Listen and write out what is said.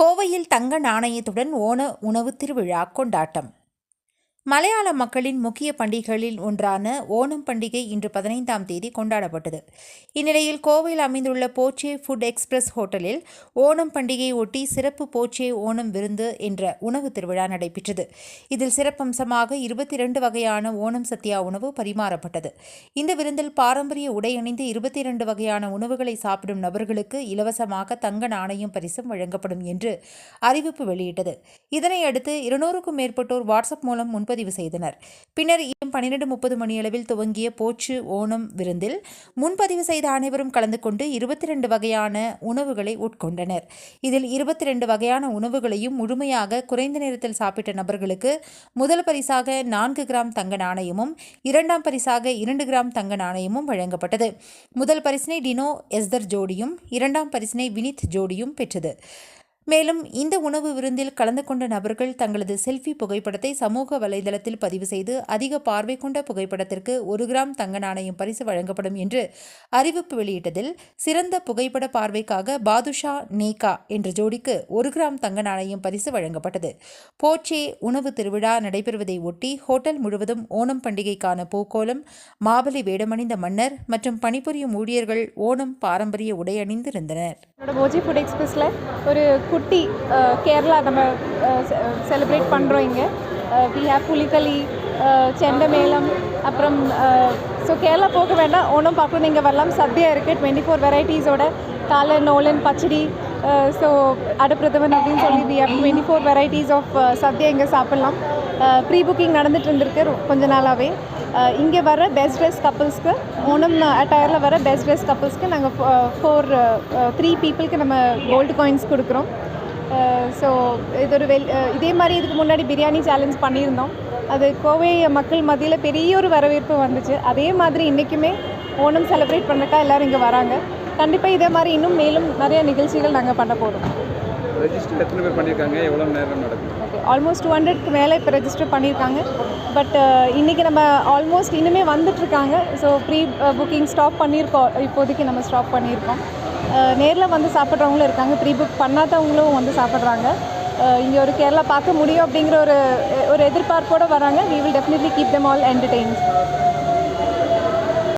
கோவையில் தங்க நாணயத்துடன் ஓண உணவு திருவிழா கொண்டாட்டம். மலையாள மக்களின் முக்கிய பண்டிகைகளில் ஒன்றான ஓணம் பண்டிகை இன்று பதினைந்தாம் தேதி கொண்டாடப்பட்டது. இந்நிலையில் கோவையில் அமைந்துள்ள போச்சே ஃபுட் எக்ஸ்பிரஸ் ஹோட்டலில் ஓணம் பண்டிகையை ஒட்டி சிறப்பு போச்சே ஓணம் விருந்து என்ற உணவு திருவிழா நடைபெற்றது. இதில் சிறப்பம்சமாக இருபத்தி இரண்டு வகையான ஓணம் சத்யா உணவு பரிமாறப்பட்டது. இந்த விருந்தில் பாரம்பரிய உடை அணிந்து இருபத்தி இரண்டு வகையான உணவுகளை சாப்பிடும் நபர்களுக்கு இலவசமாக தங்க நாணயம் பரிசும் வழங்கப்படும் என்று அறிவிப்பு வெளியிட்டது. இதனை அடுத்து இருநூறுக்கும் மேற்பட்டோர் வாட்ஸ்அப் மூலம் முன்பதிவு செய்தனர். பின்னர் பன்னிரண்டு முப்பது மணியளவில் துவங்கிய போச்சு ஓணம் விருந்தில் முன்பதிவு செய்த அனைவரும் கலந்து கொண்டு இருபத்தி ரெண்டு வகையான உணவுகளை உட்கொண்டனர். இதில் இருபத்தி ரெண்டு வகையான உணவுகளையும் முழுமையாக குறைந்த நேரத்தில் சாப்பிட்ட நபர்களுக்கு முதல் பரிசாக நான்கு கிராம் தங்க நாணயமும் இரண்டாம் பரிசாக இரண்டு கிராம் தங்க நாணயமும் வழங்கப்பட்டது. முதல் பரிசினை டினோ எஸ்தர் ஜோடியும் இரண்டாம் பரிசினை வினித் ஜோடியும் பெற்றது. மேலும் இந்த உணவு விருந்தில் கலந்து கொண்ட நபர்கள் தங்களது செல்ஃபி புகைப்படத்தை சமூக வலைதளத்தில் பதிவு செய்து அதிக பார்வை கொண்ட புகைப்படத்திற்கு ஒரு கிராம் தங்க நாணயம் பரிசு வழங்கப்படும் என்று அறிவிப்பு வெளியிட்டதில் சிறந்த புகைப்பட பார்வைக்காக பாதுஷா நேகா என்ற ஜோடிக்கு ஒரு கிராம் தங்க நாணயம் பரிசு வழங்கப்பட்டது. போச்சே உணவு திருவிழா நடைபெறுவதை ஒட்டி ஹோட்டல் முழுவதும் ஓணம் பண்டிகைக்கான பூக்கோலம் மாபலி வேடமணிந்த மன்னர் மற்றும் பணிபுரியும் ஊழியர்கள் ஓணம் பாரம்பரிய உடை அணிந்திருந்தனர். என்னோட போஜி ஃபுட் எக்ஸ்பிரஸில் ஒரு குட்டி கேரளா நம்ம செலிப்ரேட் பண்ணுறோம் இங்கே வி ஹேவ் புலிகளி செண்டமேளம் அப்புறம் ஸோ கேரளா போக வேண்டாம் ஓணம் பார்க்கணும் இங்கே வரலாம் சத்யா இருக்குது டுவெண்ட்டி ஃபோர் வெரைட்டிஸோட காலை நோலன் பச்சடி ஸோ அடுப்பிரதமன் அப்படின்னு சொல்லி we have twenty four varieties of sadya இங்கே சாப்பிட்லாம் ப்ரீ புக்கிங் நடந்துகிட்டு இருந்திருக்கு கொஞ்ச நாளாகவே இங்கே வர பெஸ்ட் ட்ரெஸ் கப்புள்ஸ்க்கு ஓணம் அட்டையரில் வர பெஸ்ட் ட்ரெஸ் கப்புள்ஸ்க்கு நாங்கள் ஃபோர் த்ரீ பீப்புளுக்கு நம்ம கோல்டு காயின்ஸ் கொடுக்குறோம். ஸோ இது ஒரு வெல் இதே மாதிரி இதுக்கு முன்னாடி பிரியாணி சேலஞ்ச் பண்ணியிருந்தோம். அது கோவை மக்கள் மத்தியில் பெரிய ஒரு வரவேற்பு வந்துச்சு. அதே மாதிரி இன்றைக்குமே ஓணம் செலிப்ரேட் பண்ணக்கா எல்லோரும் இங்கே வராங்க. கண்டிப்பாக இதே மாதிரி இன்னும் மேலும் நிறைய நிகழ்ச்சிகள் நாங்கள் பண்ண போகிறோம் ரெஜிஸ்டர் எத்தனை பேர் பண்ணியிருக்காங்க? எவ்வளோ நேரம் நடக்கும் ஓகே ஆல்மோஸ்ட் டூ ஹண்ட்ரட்க்கு மேலே இப்போ ரெஜிஸ்டர் பண்ணியிருக்காங்க. பட் uh, இன்றைக்கி நம்ம ஆல்மோஸ்ட் இனிமே வந்துட்டுருக்காங்க. ஸோ ப்ரீ புக்கிங் ஸ்டாப் பண்ணியிருக்கோம். இப்போதைக்கு நம்ம ஸ்டாப் பண்ணியிருக்கோம். Uh, நேரில் வந்து சாப்பிட்றவங்களும் இருக்காங்க. ப்ரீ புக் பண்ணாதவங்களும் வந்து சாப்பிட்றாங்க. Uh, இங்கே ஒரு கேரளா பார்க்க முடியும் அப்படிங்கிற ஒரு ஒரு எதிர்பார்ப்போடு வராங்க. We will definitely keep them all entertained.